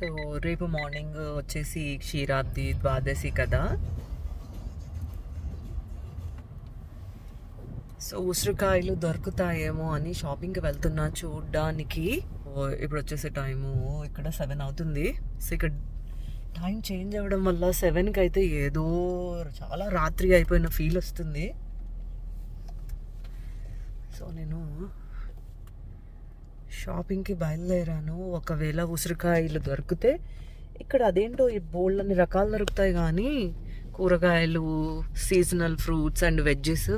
So రేపు morning వచ్చేసి క్షీరాబ్ది ద్వాదశి కదా? సో ఉసిరికాయలు దొరుకుతాయేమో అని షాపింగ్కి వెళ్తున్నా చూడ్డానికి. ఇప్పుడు వచ్చేసే టైము. ఇక్కడ సెవెన్ అవుతుంది. సో ఇక్కడ టైం చేంజ్ అవ్వడం వల్ల సెవెన్కి అయితే ఏదో చాలా రాత్రి అయిపోయిన ఫీల్ వస్తుంది. సో నేను షాపింగ్కి బయలుదేరాను. ఒకవేళ ఉసిరికాయలు దొరికితే ఇక్కడ అదేంటో ఈ బోళ్ళని రకాలు దొరుకుతాయి కానీ కూరగాయలు సీజనల్ ఫ్రూట్స్ అండ్ వెజ్జెస్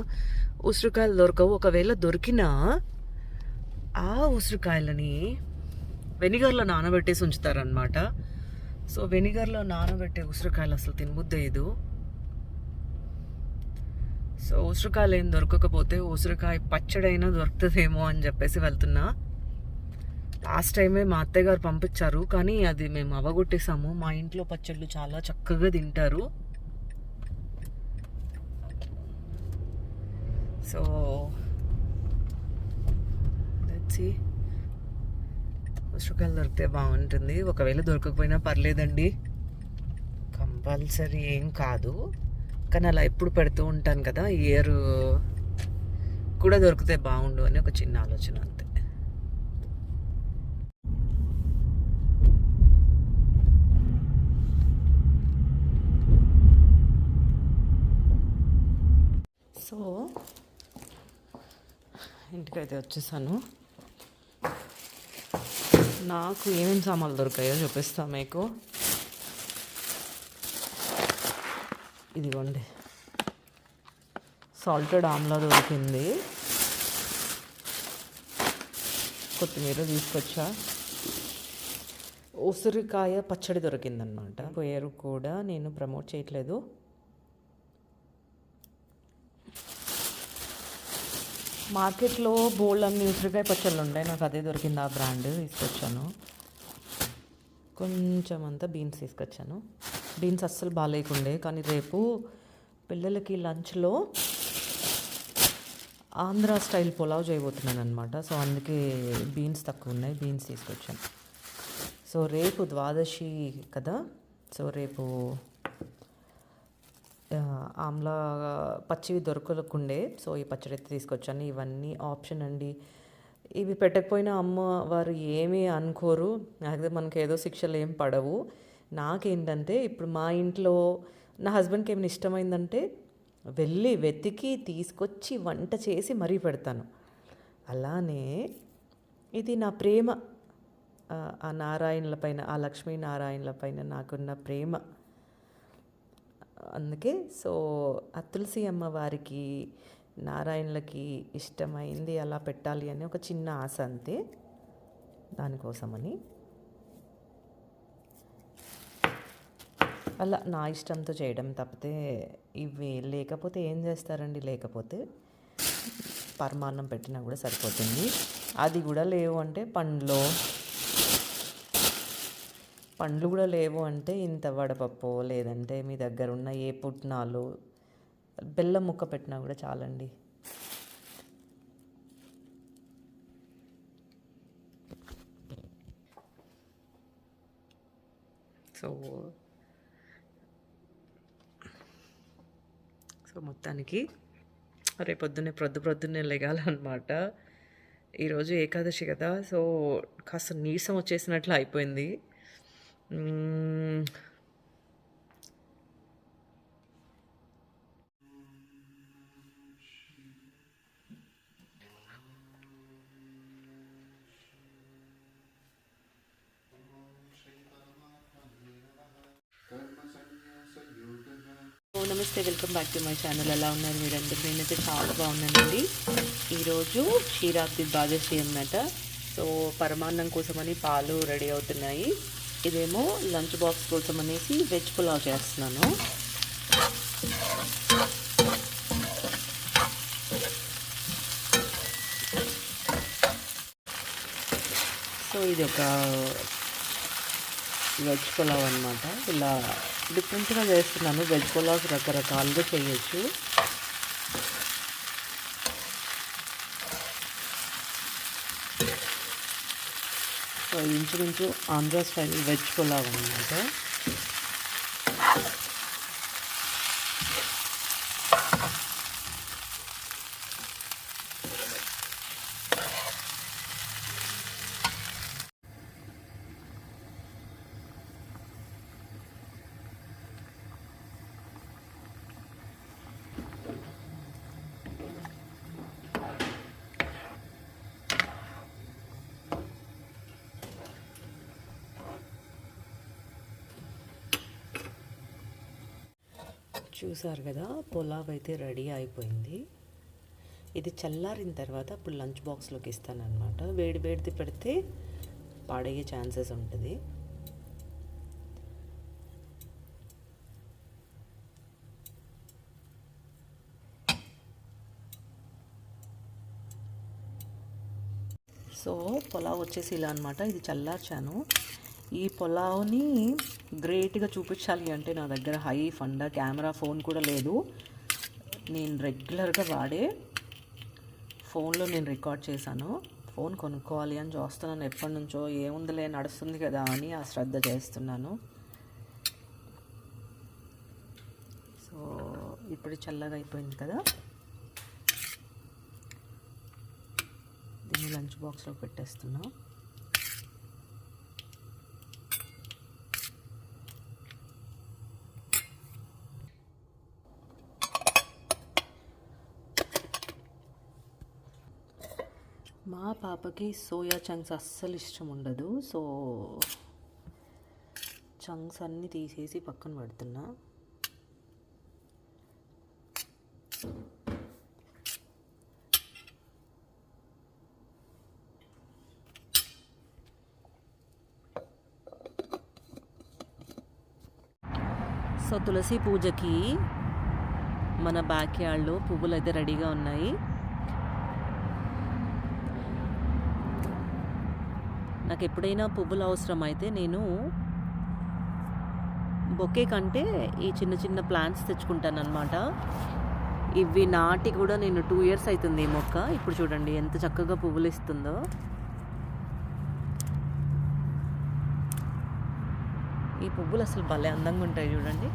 ఉసిరికాయలు దొరకవు. ఒకవేళ దొరికినా ఆ ఉసిరికాయలని వెనిగర్లో నానబెట్టేసి ఉంచుతారనమాట సో వెనిగర్లో నానబెట్టే ఉసిరికాయలు అసలు తినబుద్దేదు సో ఉసిరికాయలు ఏం దొరకకపోతే ఉసిరికాయ పచ్చడైనా దొరుకుతుందేమో అని చెప్పేసి వెళ్తున్నా. లాస్ట్ టైమే మా అత్తయ్య గారు పంపించారు కానీ అది మేము అవగొట్టేసాము. మా ఇంట్లో పచ్చళ్ళు చాలా చక్కగా తింటారు. సో తెచ్చి ఉసిరికాయలు దొరికితే బాగుంటుంది. ఒకవేళ దొరకకపోయినా పర్లేదండి. కంపల్సరీ ఏం కాదు. కానీ అలా ఎప్పుడు పెడుతూ ఉంటాను కదా ఇయర్ కూడా దొరికితే బాగుండు అని ఒక చిన్న ఆలోచన అంతే సో ఇంటికైతే వచ్చేసాను. నాకు ఏమేమి సామాన్లు దొరికాయో చూపిస్తా మీకు. ఇదిగోండి. సాల్టెడ్ ఆమ్లా దొరికింది. కొత్తిమీర తీసుకొచ్చా. ఉసిరికాయ పచ్చడి దొరికిందనమాట. పేరు కూడా నేను ప్రమోట్ చేయట్లేదు. మార్కెట్లో బోల్డ్ అన్ని ఉసిరికాయ పచ్చళ్ళు ఉండే నాకు అదే దొరికింది ఆ బ్రాండ్ తీసుకొచ్చాను. కొంచెం అంతా బీన్స్ తీసుకొచ్చాను. బీన్స్ అస్సలు బాగాలేకుండే కానీ రేపు పిల్లలకి లంచ్లో ఆంధ్ర స్టైల్ పులావ్ చేయబోతున్నాను అనమాట సో అందుకే బీన్స్ తక్కువ ఉన్నాయి. బీన్స్ తీసుకొచ్చాను. సో రేపు ద్వాదశి కదా? సో రేపు ఆమ్లా పచ్చివి దొరకకుండే. సో ఈ పచ్చడి అయితే తీసుకొచ్చాను. ఇవన్నీ ఆప్షన్ అండి. ఇవి పెట్టకపోయినా అమ్మ వారు ఏమీ అనుకోరు. అయితే మనకి ఏదో శిక్షలు ఏం పడవు. నాకేంటంటే ఇప్పుడు మా ఇంట్లో నా హస్బెండ్కి ఏమైనా ఇష్టమైందంటే వెళ్ళి వెతికి తీసుకొచ్చి వంట చేసి మరీ పెడతాను. అలానే ఇది నా ప్రేమ. ఆ, ఆ నారాయణుల పైన ఆ లక్ష్మీ నారాయణుల పైన నాకున్న ప్రేమ. అందుకే సో ఆ తులసి అమ్మవారికి నారాయణులకి ఇష్టమైంది అలా పెట్టాలి అని ఒక చిన్న ఆశ అంతే. దానికోసమని. అలా నా ఇష్టంతో చేయడం తప్పితే ఇవి లేకపోతే ఏం చేస్తారండి? లేకపోతే పరమాన్నం పెట్టినా కూడా సరిపోతుంది. అది కూడా లేవు అంటే పండ్లో పండ్లు కూడా లేవు అంటే ఇంత వడపప్పు లేదంటే మీ దగ్గర ఉన్న ఏ పుట్నాలు బెల్లం ముక్క పెట్టినా కూడా చాలండి. సో సో మొత్తానికి రేపొద్దున్నే ప్రొద్దు ప్రొద్దున్నే లెగాలన్నమాట. ఈరోజు ఏకాదశి కదా సో కాస్త నీరసం వచ్చేసినట్లు అయిపోయింది. నమస్తే welcome back to my channel. ఎలా ఉన్నారు మీరందరూ? నేనైతే చాలా బాగున్నానండి. ఈరోజు క్షీరాబ్ది ద్వాదశి అన్నమాట. సో పరమాన్నం కోసమని పాలు రెడీ అవుతున్నాయి. ఇదేమో లంచ్ బాక్స్ కోసం అనేసి వెజ్ పులావ్ చేస్తున్నాను. సో ఇది ఒక వెజ్ పులావ్ అనమాట ఇలా డిఫరెంట్గా చేస్తున్నాను. వెజ్ పులావ్స్ రకరకాలుగా చేయొచ్చు. ఇంచుమించు ఆంధ్ర స్టైల్ వెజ్ పులావ్ అనమాట చూసారు కదా పులావ్ అయితే రెడీ అయిపోయింది. ఇది చల్లారిన తర్వాత ఇప్పుడు లంచ్ బాక్స్లోకి ఇస్తానన్నమాట. వేడి వేడిది పెడితే పాడయ్యే ఛాన్సెస్ ఉంటుంది. సో పులావ్ వచ్చేసి ఇలా అనమాట ఇది చల్లార్చాను. ఈ పొలావుని గ్రేట్గా చూపించాలి అంటే నా దగ్గర హై ఫండా కెమెరా ఫోన్ కూడా లేదు. నేను రెగ్యులర్గా వాడే ఫోన్లో నేను రికార్డ్ చేశాను. ఫోన్ కొనుక్కోవాలి అని చూస్తున్నాను. ఎప్పటి నుంచో ఏముందిలే నడుస్తుంది కదా అని ఆ శ్రద్ధ చేస్తున్నాను. సో ఇప్పుడు చల్లగా అయిపోయింది కదా. దీన్ని లంచ్ బాక్స్లో పెట్టేస్తున్నాను మా పాపకి సోయా చంక్స్ అస్సలు ఇష్టం ఉండదు. సో చంక్స్ అన్నీ తీసేసి పక్కన పెడుతున్నా. సో తులసి పూజకి మన బ్యాక్ యార్డ్లో పువ్వులు అయితే రెడీగా ఉన్నాయి. నాకు ఎప్పుడైనా పువ్వులు అవసరం అయితే నేను బొకే కంటే ఈ చిన్న చిన్న ప్లాంట్స్ తెచ్చుకుంటాను అనమాట ఇవి నాటి కూడా నేను టూ ఇయర్స్ అవుతుంది ఈ మొక్క. ఇప్పుడు చూడండి ఎంత చక్కగా పువ్వులు ఇస్తుందో. ఈ పువ్వులు అసలు భలే అందంగా ఉంటాయి చూడండి.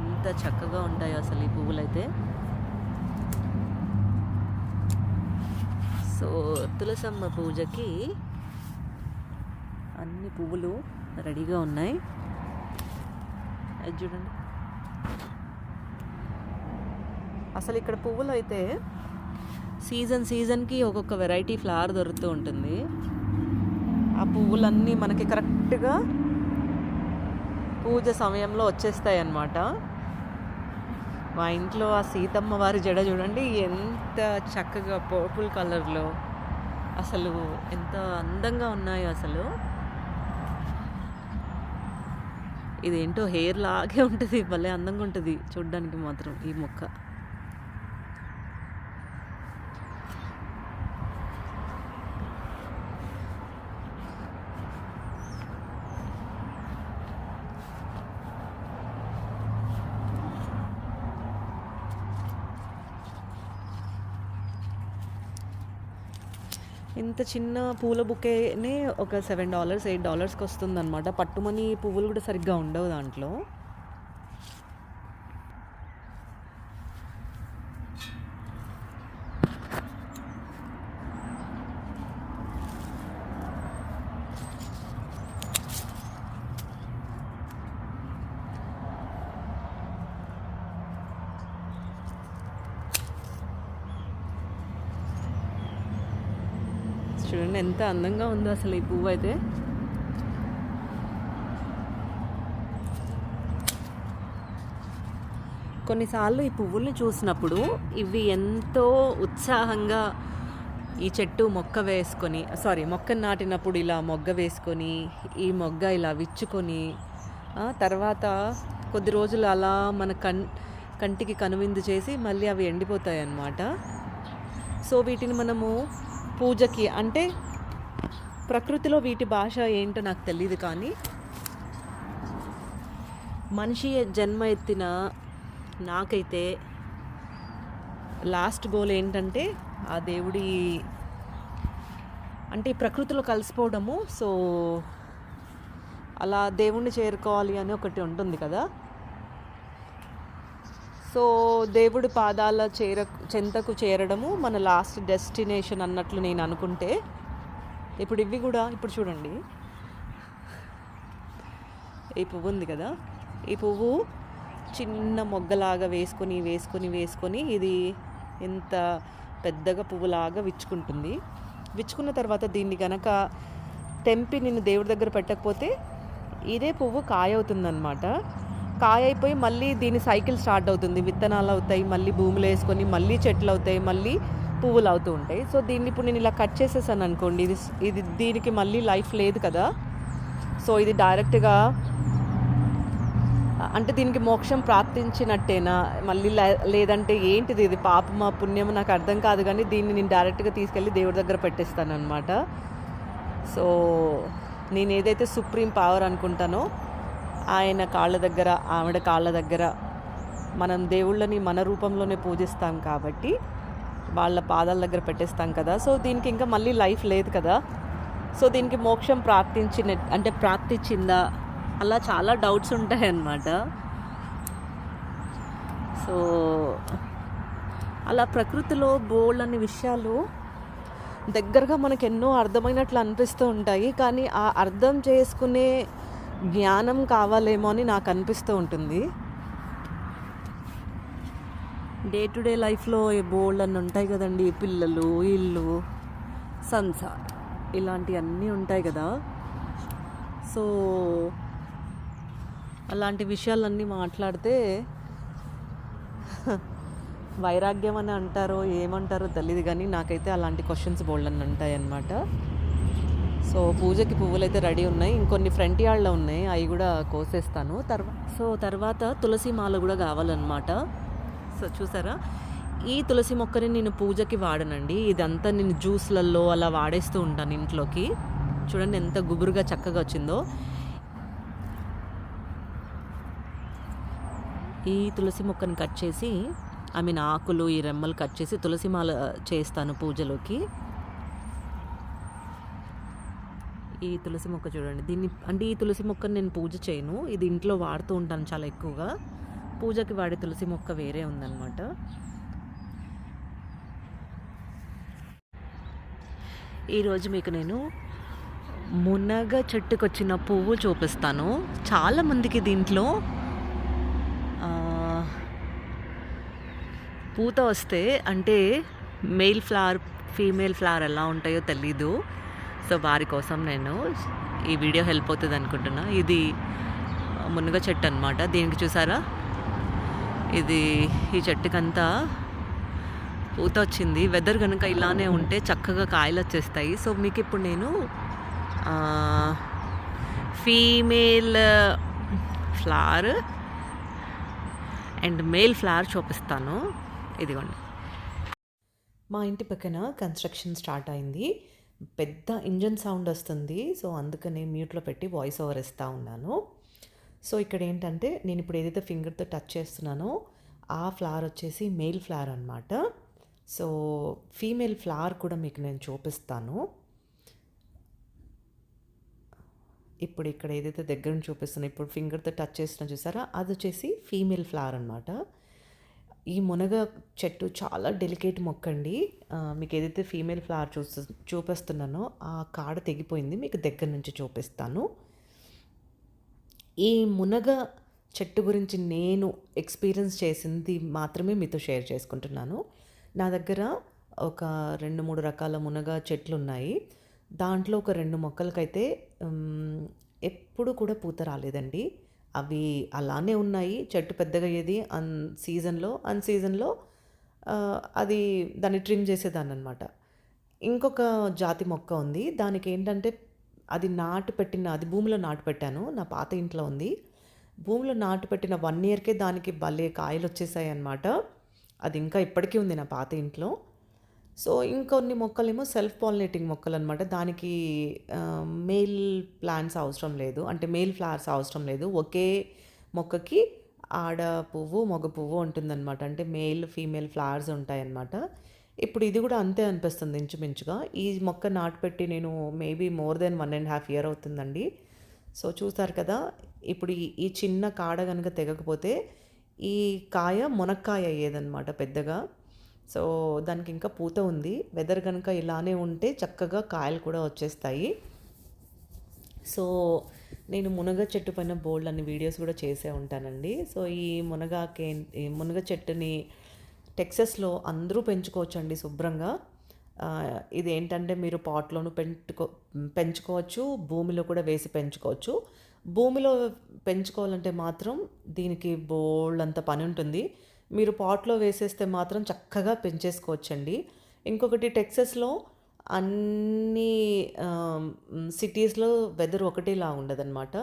ఎంత చక్కగా ఉంటాయో అసలు ఈ పువ్వులు అయితే సో తులసమ్మ పూజకి అన్ని పువ్వులు రెడీగా ఉన్నాయి. అది చూడండి. అసలు ఇక్కడ పువ్వులు అయితే సీజన్ సీజన్కి ఒక్కొక్క వెరైటీ ఫ్లవర్ దొరుకుతూ ఉంటుంది. ఆ పువ్వులన్నీ మనకి కరెక్ట్గా పూజ సమయంలో వచ్చేస్తాయి అన్నమాట మా ఇంట్లో ఆ సీతమ్మ వారి జడ చూడండి ఎంత చక్కగా పర్పుల్ కలర్లో అసలు ఎంత అందంగా ఉన్నాయో అసలు. ఇదేంటో హెయిర్ లాగే ఉంటుంది భలే అందంగా ఉంటుంది చూడ్డానికి మాత్రం ఈ మొక్క. ఇంత చిన్న పూల బుకేనే ఒక సెవెన్ డాలర్స్ ఎయిట్ డాలర్స్కి వస్తుంది అనమాట పట్టుమని పువ్వులు కూడా సరిగ్గా ఉండవు దాంట్లో. చూడండి ఎంత అందంగా ఉందో అసలు ఈ పువ్వు అయితే. కొన్నిసార్లు ఈ పువ్వుల్ని చూసినప్పుడు ఇవి ఎంతో ఉత్సాహంగా ఈ చెట్టు మొక్క వేసుకొని సారీ మొక్క నాటినప్పుడు ఇలా మొగ్గ వేసుకొని ఈ మొగ్గ ఇలా విచ్చుకొని తర్వాత కొద్ది రోజులు అలా మన కన్ కంటికి కనువిందు చేసి మళ్ళీ అవి ఎండిపోతాయి అన్నమాట సో వీటిని మనము పూజకి అంటే ప్రకృతిలో వీటి భాష ఏంటో నాకు తెలియదు కానీ మనిషి జన్మ ఎత్తిన నాకైతే లాస్ట్ గోల్ ఏంటంటే ఆ దేవుడి అంటే ప్రకృతిలో కలిసిపోవడము. సో అలా దేవుణ్ణి చేరుకోవాలి అని ఒకటి ఉంటుంది కదా. సో దేవుడి పాదాల చేర చెంతకు చేరడము మన లాస్ట్ డెస్టినేషన్ అన్నట్లు నేను అనుకుంటే. ఇప్పుడు ఇవి కూడా ఇప్పుడు చూడండి. ఈ పువ్వు ఉంది కదా? ఈ పువ్వు చిన్న మొగ్గలాగా వేసుకొని వేసుకొని వేసుకొని ఇది ఎంత పెద్దగా పువ్వులాగా విచ్చుకుంటుంది. విచ్చుకున్న తర్వాత దీన్ని కనుక తెంపి నేను దేవుడి దగ్గర పెట్టకపోతే ఇదే పువ్వు కాయ అవుతుందన్నమాట కాయ అయిపోయి మళ్ళీ దీని సైకిల్ స్టార్ట్ అవుతుంది. విత్తనాలు అవుతాయి మళ్ళీ భూమిలో వేసుకొని మళ్ళీ చెట్లు అవుతాయి మళ్ళీ పువ్వులు అవుతూ ఉంటాయి. సో దీన్ని ఇప్పుడు నేను ఇలా కట్ చేసేసాను అనుకోండి. ఇది ఇది దీనికి మళ్ళీ లైఫ్ లేదు కదా. సో ఇది డైరెక్ట్గా అంటే దీనికి మోక్షం ప్రాప్తించినట్టేనా? మళ్ళీ లే- లేదంటే ఏంటిది ఇది? పాపమా పుణ్యమా నాకు అర్థం కాదు కానీ దీన్ని నేను డైరెక్ట్గా తీసుకెళ్ళి దేవుడి దగ్గర పెట్టేస్తాను అనమాట సో నేను ఏదైతే సుప్రీం పవర్ అనుకుంటానో ఆయన కాళ్ళ దగ్గర ఆవిడ కాళ్ళ దగ్గర మనం దేవుళ్ళని మన రూపంలోనే పూజిస్తాం కాబట్టి వాళ్ళ పాదాల దగ్గర పెట్టేస్తాం కదా. సో దీనికి ఇంకా మళ్ళీ లైఫ్ లేదు కదా. సో దీనికి మోక్షం ప్రాప్తించిన అంటే ప్రాప్తించిందా అలా చాలా డౌట్స్ ఉంటాయి అన్నమాట సో అలా ప్రకృతిలో బోల్డ్ అనే విషయాలు దగ్గరగా మనకు ఎన్నో అర్థమైనట్లు అనిపిస్తూ ఉంటాయి. కానీ ఆ అర్థం చేసుకునే జ్ఞానం కావాలేమో అని నాకు అనిపిస్తూ ఉంటుంది. డే టు డే లైఫ్లో బోల్డ్ అన్నీ ఉంటాయి కదండి పిల్లలు ఇల్లు సంసార్ ఇలాంటివన్నీ ఉంటాయి కదా. సో అలాంటి విషయాలన్నీ మాట్లాడితే వైరాగ్యం అని అంటారో ఏమంటారో తెలియదు కానీ నాకైతే అలాంటి క్వశ్చన్స్ బోల్డ్ అని ఉంటాయి అన్నమాట సో పూజకి పువ్వులు అయితే రెడీ ఉన్నాయి. ఇంకొన్ని ఫ్రంట్ యార్డ్లో ఉన్నాయి. అవి కూడా కోసేస్తాను. తర్వా సో తర్వాత తులసి మాల కూడా కావాలన్నమాట. సో చూసారా? ఈ తులసి మొక్కని నేను పూజకి వాడనండి. ఇదంతా నేను జ్యూస్లలో అలా వాడేస్తూ ఉంటాను ఇంట్లోకి. చూడండి ఎంత గుబురుగా చక్కగా వచ్చిందో. ఈ తులసి మొక్కను కట్ చేసి ఐ మీన్ ఆకులు ఈ రెమ్మలు కట్ చేసి తులసి మాల చేస్తాను పూజలోకి. ఈ తులసి మొక్క చూడండి. దీన్ని అంటే ఈ తులసి మొక్కను నేను పూజ చేయను. ఇది ఇంట్లో వాడుతూ ఉంటాను చాలా ఎక్కువగా. పూజకి వాడే తులసి మొక్క వేరే ఉందన్నమాట. ఈరోజు మీకు నేను మునగ చెట్టుకు వచ్చిన పువ్వు చూపిస్తాను. చాలామందికి దీంట్లో పూత వస్తే అంటే మేల్ ఫ్లవర్ ఫీమేల్ ఫ్లవర్ ఎలా ఉంటాయో తెలీదు. సో వారి కోసం నేను ఈ వీడియో హెల్ప్ అవుతుంది అనుకుంటున్నా. ఇది మునగ చెట్టు అనమాట దీనికి చూసారా? ఇది ఈ చెట్టుకంతా పూత వచ్చింది. వెదర్ కనుక ఇలానే ఉంటే చక్కగా కాయలు వచ్చేస్తాయి. సో మీకు ఇప్పుడు నేను female flower and male flower చూపిస్తాను. ఇదిగోండి. మా ఇంటి పక్కన కన్స్ట్రక్షన్ స్టార్ట్ అయింది. పెద్ద ఇంజన్ సౌండ్ వస్తుంది. సో అందుకనే మ్యూట్లో పెట్టి వాయిస్ ఓవర్ ఇస్తూ ఉన్నాను. సో ఇక్కడ ఏంటంటే నేను ఇప్పుడు ఏదైతే ఫింగర్తో టచ్ చేస్తున్నానో ఆ ఫ్లవర్ వచ్చేసి మేల్ ఫ్లవర్ అనమాట సో ఫీమేల్ ఫ్లవర్ కూడా మీకు నేను చూపిస్తాను. ఇప్పుడు ఇక్కడ ఏదైతే దగ్గర నుంచి చూపిస్తున్నా ఇప్పుడు ఫింగర్తో టచ్ చేస్తున్నా చూసారా? అది వచ్చేసి ఫీమేల్ ఫ్లవర్ అనమాట ఈ మునగ చెట్టు చాలా డెలికేట్ మొక్క అండి మీకు ఏదైతే ఫీమేల్ ఫ్లవర్ చూస్తు చూపిస్తున్నానో ఆ కాడ తెగిపోయింది. మీకు దగ్గర నుంచి చూపిస్తాను. ఈ మునగ చెట్టు గురించి నేను ఎక్స్పీరియన్స్ చేసింది మాత్రమే మీతో షేర్ చేసుకుంటున్నాను. నా దగ్గర ఒక రెండు మూడు రకాల మునగ చెట్లు ఉన్నాయి. దాంట్లో ఒక రెండు మొక్కలకైతే ఎప్పుడు కూడా పూత రాలేదండి. అవి అలానే ఉన్నాయి. చెట్టు పెద్దగా అయ్యేది అన్ సీజన్లో అన్ సీజన్లో అది దాన్ని ట్రిమ్ చేసేదాన్ని అనమాట ఇంకొక జాతి మొక్క ఉంది. దానికి ఏంటంటే అది నాటు పెట్టిన అది భూమిలో నాటు పెట్టాను. నా పాత ఇంట్లో ఉంది. భూమిలో నాటు పెట్టిన వన్ ఇయర్కే దానికి భలే కాయలు వచ్చేసాయి అన్నమాట అది ఇంకా ఇప్పటికీ ఉంది నా పాత ఇంట్లో. సో ఇంకొన్ని మొక్కలేమో సెల్ఫ్ పాలినేటింగ్ మొక్కలు అనమాట దానికి మేల్ ప్లాంట్స్ అవసరం లేదు. అంటే మేల్ ఫ్లవర్స్ అవసరం లేదు. ఒకే మొక్కకి ఆడ పువ్వు మగ పువ్వు ఉంటుందన్నమాట అంటే మేల్ ఫీమేల్ ఫ్లవర్స్ ఉంటాయన్నమాట ఇప్పుడు ఇది కూడా అంతే అనిపిస్తుంది ఇంచుమించుగా. ఈ మొక్క నాటుపెట్టి నేను maybe more than one and half year అవుతుందండి. సో చూసారు కదా ఇప్పుడు ఈ ఈ చిన్న కాడ కనుక తెగకపోతే ఈ కాయ మునక్కాయ అయ్యేదన్నమాట పెద్దగా. సో దానికి ఇంకా పూత ఉంది. వెదర్ కనుక ఇలానే ఉంటే చక్కగా కాయలు కూడా వచ్చేస్తాయి. సో నేను మునగ చెట్టు పైన బోల్డ్ అన్ని వీడియోస్ కూడా చేసే ఉంటానండి. సో ఈ మునగాకే ఈ మునగ చెట్టుని టెక్సస్లో అందరూ పెంచుకోవచ్చండి శుభ్రంగా. ఇది ఏంటంటే మీరు పాట్లోను పెంచుకో పెంచుకోవచ్చు భూమిలో కూడా వేసి పెంచుకోవచ్చు. భూమిలో పెంచుకోవాలంటే మాత్రం దీనికి బోల్డ్ అంత పని ఉంటుంది. మీరు పాట్లో వేసేస్తే మాత్రం చక్కగా పెంచేసుకోవచ్చండి. ఇంకొకటి టెక్సస్లో అన్ని సిటీస్లో వెదర్ ఒకటేలా ఉండదన్నమాట.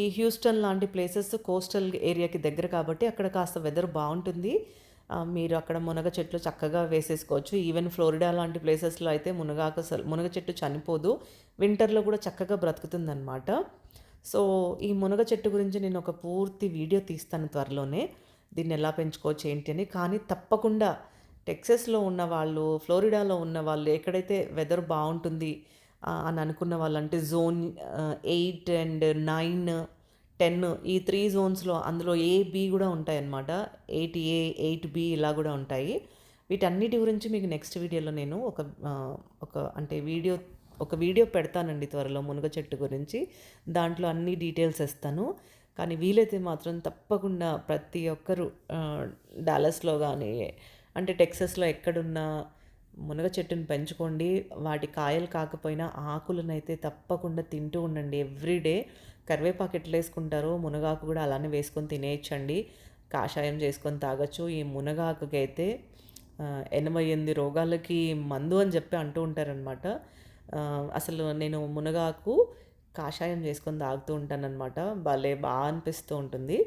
ఈ హ్యూస్టన్ లాంటి ప్లేసెస్ కోస్టల్ ఏరియాకి దగ్గర కాబట్టి అక్కడ కాస్త వెదర్ బాగుంటుంది. మీరు అక్కడ మునగ చెట్లు చక్కగా వేసేసుకోవచ్చు. ఈవెన్ ఫ్లోరిడా లాంటి ప్లేసెస్లో అయితే మునగాకు మునగ చెట్టు చనిపోదు. వింటర్లో కూడా చక్కగా బ్రతుకుతుందన్నమాట. సో ఈ మునగ చెట్టు గురించి నేను ఒక పూర్తి వీడియో తీస్తాను త్వరలోనే. దీన్ని ఎలా పెంచుకోవచ్చు ఏంటి అని. కానీ తప్పకుండా టెక్సస్లో ఉన్న వాళ్ళు ఫ్లోరిడాలో ఉన్న వాళ్ళు ఎక్కడైతే వెదర్ బాగుంటుంది అని అనుకున్న వాళ్ళు అంటే zone eight and nine ten ఈ త్రీ జోన్స్లో అందులో ఏ బి కూడా ఉంటాయన్నమాట. ఎయిట్ ఏ ఎయిట్ బి ఇలా కూడా ఉంటాయి. వీటన్నిటి గురించి మీకు నెక్స్ట్ వీడియోలో నేను ఒక ఒక అంటే వీడియో ఒక వీడియో పెడతానండి త్వరలో మునగ చెట్టు గురించి. దాంట్లో అన్ని డీటెయిల్స్ ఇస్తాను కానీ వీలైతే మాత్రం తప్పకుండా ప్రతి ఒక్కరు డాలస్లో కానీ అంటే టెక్సస్లో ఎక్కడున్నా మునగ చెట్టుని పెంచుకోండి. వాటి కాయలు కాకపోయినా ఆకులనైతే తప్పకుండా తింటూ ఉండండి. ఎవ్రీడే కరివేపాకు ఎట్లా వేసుకుంటారో. మునగాకు కూడా అలానే వేసుకొని తినేయచ్చండి. కాషాయం చేసుకొని తాగొచ్చు. ఈ మునగాకుకి అయితే ఎనభై ఎనిమిది రోగాలకి మందు అని చెప్పి అంటూ ఉంటారనమాట అసలు నేను మునగాకు కాషాయం చేసుకొని తాగుతూ ఉంటానన్నమాట. భలే బాగా అనిపిస్తూ ఉంటుంది.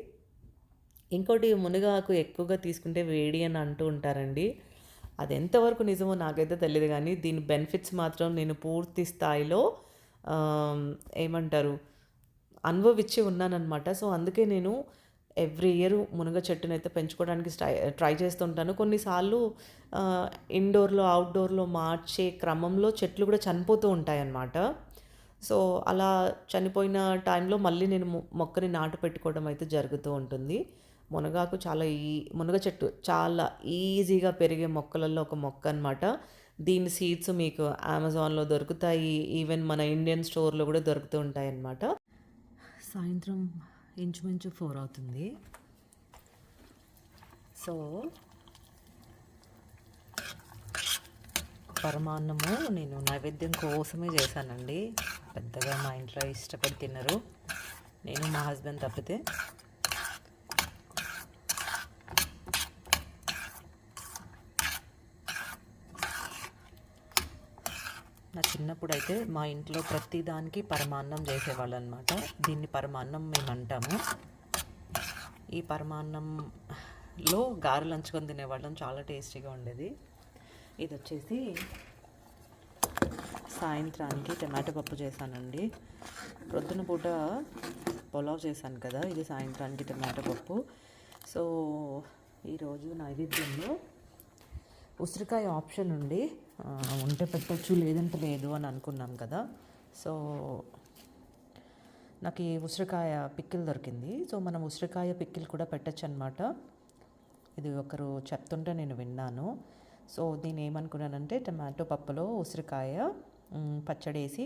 ఇంకోటి మునగాకు ఎక్కువగా తీసుకుంటే వేడి అని అంటూ ఉంటారండి. అది ఎంతవరకు నిజమో నాకైతే తెలియదు కానీ దీని బెనిఫిట్స్ మాత్రం నేను పూర్తి స్థాయిలో ఏమంటారు అనుభవించి ఉన్నానన్నమాట. సో అందుకే నేను ఎవ్రీ ఇయర్ మునగ చెట్టును అయితే పెంచుకోవడానికి ట్రై ట్రై చేస్తుంటాను కొన్నిసార్లు ఇండోర్లో అవుట్డోర్లో మార్చే క్రమంలో చెట్లు కూడా చనిపోతూ ఉంటాయన్నమాట. సో అలా చనిపోయిన టైంలో మళ్ళీ నేను మొక్కని నాటు పెట్టుకోవడం అయితే జరుగుతూ ఉంటుంది. మునగాకు చాలా ఈ మునగ చెట్టు చాలా ఈజీగా పెరిగే మొక్కలలో ఒక మొక్క అనమాట దీని సీడ్స్ మీకు అమెజాన్లో దొరుకుతాయి ఈవెన్ మన ఇండియన్ స్టోర్లో కూడా దొరుకుతూ ఉంటాయి అన్నమాట. సాయంత్రం ఇంచుమించు ఫోర్ అవుతుంది. సో పరమాన్నము నేను నైవేద్యం కోసమే చేశానండి. పెద్దగా మా ఇంట్లో ఇష్టపడి తినరు. నేను మా హస్బెండ్ తప్పితే. నా చిన్నప్పుడు అయితే మా ఇంట్లో ప్రతి దానికి పరమాన్నం చేసేవాళ్ళు అనమాట దీన్ని పరమాన్నం మేము అంటాము. ఈ పరమాన్నంలో గారెలు లంచుకొని తినేవాళ్ళం. చాలా టేస్టీగా ఉండేది. ఇది వచ్చేసి సాయంత్రానికి టమాటో పప్పు చేశానండి. ప్రొద్దున పూట పొలావ్ చేశాను కదా ఇది సాయంత్రానికి టమాటో పప్పు. సో ఈరోజు నైవేద్యంలో ఉసిరికాయ ఆప్షన్ ఉండి ఉంటే పెట్టచ్చు లేదంటే లేదు అని అనుకున్నాం కదా. సో నాకు ఈ ఉసిరికాయ పిక్కిల్ దొరికింది. సో మనం ఉసిరికాయ పిక్కిల్ కూడా పెట్టచ్చు అనమాట ఇది ఒకరు చెప్తుంటే నేను విన్నాను. సో దీని ఏమనుకున్నానంటే టమాటో పప్పులో ఉసిరికాయ పచ్చడి వేసి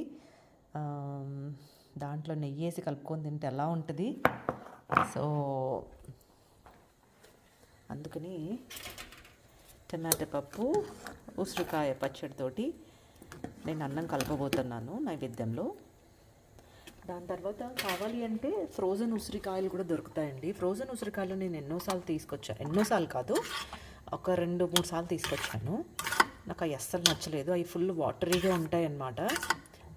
దాంట్లో నెయ్యి వేసి కలుపుకొని తింటే ఎలా ఉంటుంది? సో అందుకని టమాటా పప్పు ఉసిరికాయ పచ్చడితోటి నేను అన్నం కలపబోతున్నాను నైవేద్యంలో. దాని తర్వాత కావాలి అంటే ఫ్రోజన్ ఉసిరికాయలు కూడా దొరుకుతాయండి. ఫ్రోజన్ ఉసిరికాయలు నేను ఎన్నోసార్లు తీసుకొచ్చాను ఎన్నోసార్లు కాదు ఒక రెండు మూడు సార్లు తీసుకొచ్చాను. నాకు అవి అస్సలు నచ్చలేదు. అవి ఫుల్ వాటరీగా ఉంటాయి అన్నమాట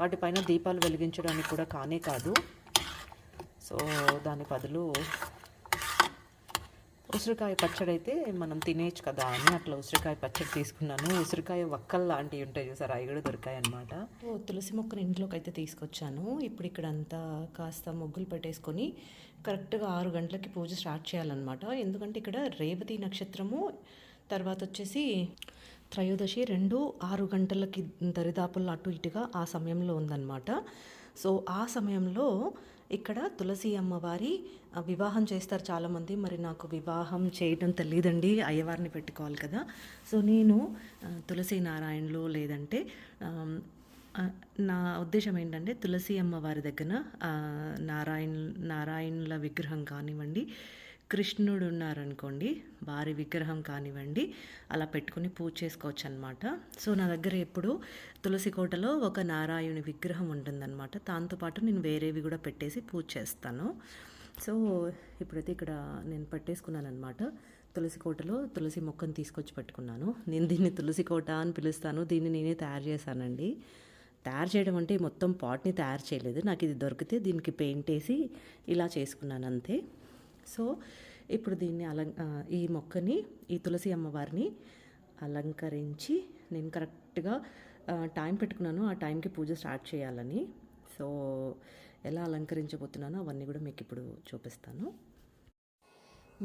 వాటిపైన దీపాలు వెలిగించడానికి కూడా కానే కాదు. సో దాని బదులు ఉసిరికాయ పచ్చడి అయితే మనం తినేయచ్చు కదా అని అట్లా ఉసిరికాయ పచ్చడి తీసుకున్నాను. ఉసిరికాయ వక్కలు లాంటివి ఉంటాయి చూసారు? అవి కూడా దొరికాయి అనమాట తులసి మొక్కను ఇంట్లోకి అయితే తీసుకొచ్చాను. ఇప్పుడు ఇక్కడ అంతా కాస్త ముగ్గులు పెట్టేసుకొని కరెక్ట్గా ఆరు గంటలకి పూజ స్టార్ట్ చేయాలన్నమాట. ఎందుకంటే ఇక్కడ రేవతి నక్షత్రము తర్వాత వచ్చేసి త్రయోదశి రెండు ఆరు గంటలకి దరిదాపుల్లో అటు ఇటుగా ఆ సమయంలో ఉందన్నమాట. సో ఆ సమయంలో ఇక్కడ తులసి అమ్మవారి వివాహం చేస్తారు చాలామంది. మరి నాకు వివాహం చేయడం తెలియదండి అయ్యవారిని పెట్టుకోవాలి కదా. సో నేను తులసి నారాయణలు లేదంటే నా ఉద్దేశం ఏంటంటే తులసి అమ్మవారి దగ్గర నారాయణ నారాయణుల విగ్రహం కానివ్వండి కృష్ణుడు ఉన్నారనుకోండి వారి విగ్రహం కానివ్వండి అలా పెట్టుకుని పూజ చేసుకోవచ్చు అనమాట సో నా దగ్గర ఎప్పుడు తులసి కోటలో ఒక నారాయణుని విగ్రహం ఉంటుందన్నమాట. దాంతోపాటు నేను వేరేవి కూడా పెట్టేసి పూజ చేస్తాను. సో ఇప్పుడైతే ఇక్కడ నేను పెట్టేసుకున్నాను అనమాట తులసి కోటలో తులసి మొక్కను తీసుకొచ్చి పెట్టుకున్నాను. నేను దీన్ని తులసి కోట అని పిలుస్తాను. దీన్ని నేనే తయారు చేశానండి. తయారు చేయడం అంటే మొత్తం పాట్ని తయారు చేయలేదు. నాకు ఇది దొరికితే దీనికి పెయింట్ వేసి ఇలా చేసుకున్నాను అంతే. సో ఇప్పుడు దీన్ని అలం ఈ మొక్కని ఈ తులసి అమ్మవారిని అలంకరించి నేను కరెక్ట్గా టైం పెట్టుకున్నాను. ఆ టైంకి పూజ స్టార్ట్ చేయాలని. సో ఎలా అలంకరించబోతున్నానో అవన్నీ కూడా మీకు ఇప్పుడు చూపిస్తాను.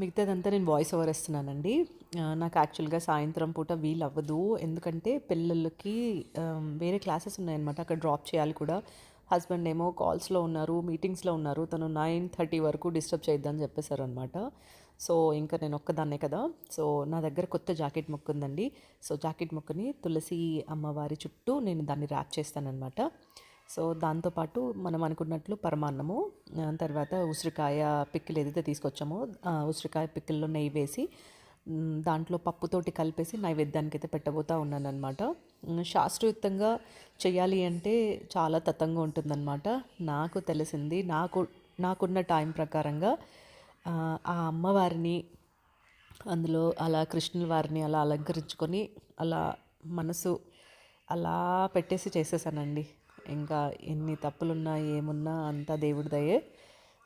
మిగతాదంతా నేను వాయిస్ ఓవర్ ఇస్తున్నానండి నాకు యాక్చువల్గా సాయంత్రం పూట వీలు అవ్వదు ఎందుకంటే పిల్లలకి వేరే క్లాసెస్ ఉన్నాయన్నమాట. అక్కడ డ్రాప్ చేయాలి కూడా. హస్బెండ్ ఏమో కాల్స్లో ఉన్నారు మీటింగ్స్లో ఉన్నారు. తను నైన్ థర్టీ వరకు డిస్టర్బ్ చేయొద్దని చెప్పేశారు అనమాట సో ఇంకా నేను ఒక్కదాన్నే కదా. సో నా దగ్గర కొత్త జాకెట్ మొక్క ఉందండి. సో జాకెట్ మొక్కని తులసి అమ్మవారి చుట్టూ నేను దాన్ని ర్యాప్ చేస్తానన్నమాట. సో దాంతోపాటు మనం అనుకున్నట్లు పరమాన్నము తర్వాత ఉసిరికాయ పిక్కిలు ఏదైతే తీసుకొచ్చామో ఉసిరికాయ పిక్కిల్లో నెయ్యి వేసి దాంట్లో పప్పుతోటి కలిపేసి నైవేద్యానికి అయితే పెట్టబోతా ఉన్నాను అనమాట శాస్త్రయుక్తంగా చేయాలి అంటే చాలా తతంగా ఉంటుందన్నమాట. నాకు తెలిసింది నాకు నాకున్న టైం ప్రకారంగా ఆ, అమ్మవారిని అందులో అలా కృష్ణుల వారిని అలా అలంకరించుకొని అలా మనసు అలా పెట్టేసి చేసేసానండి. ఇంకా ఎన్ని తప్పులున్నా ఏమున్నా అంతా దేవుడి దయే.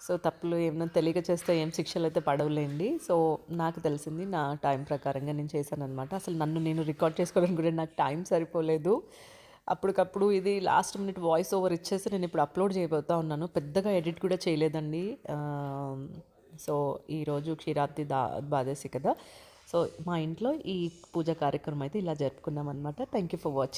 సో తప్పులు ఏమైనా తెలియక చేస్తే ఏం శిక్షలు అయితే పడవలేండి. సో నాకు తెలిసింది నా టైం ప్రకారంగా నేను చేశాను అనమాట అసలు నన్ను నేను రికార్డ్ చేసుకోవడానికి కూడా నాకు టైం సరిపోలేదు. అప్పటికప్పుడు ఇది లాస్ట్ మినిట్ వాయిస్ ఓవర్ ఇచ్చేసి నేను ఇప్పుడు అప్లోడ్ చేయబోతా ఉన్నాను. పెద్దగా ఎడిట్ కూడా చేయలేదండి. సో ఈరోజు క్షీరాబ్ది దా బాధేసి కదా. సో మా ఇంట్లో ఈ పూజ కార్యక్రమం అయితే ఇలా జరుపుకున్నాం అనమాట థ్యాంక్ యూ ఫర్ వాచింగ్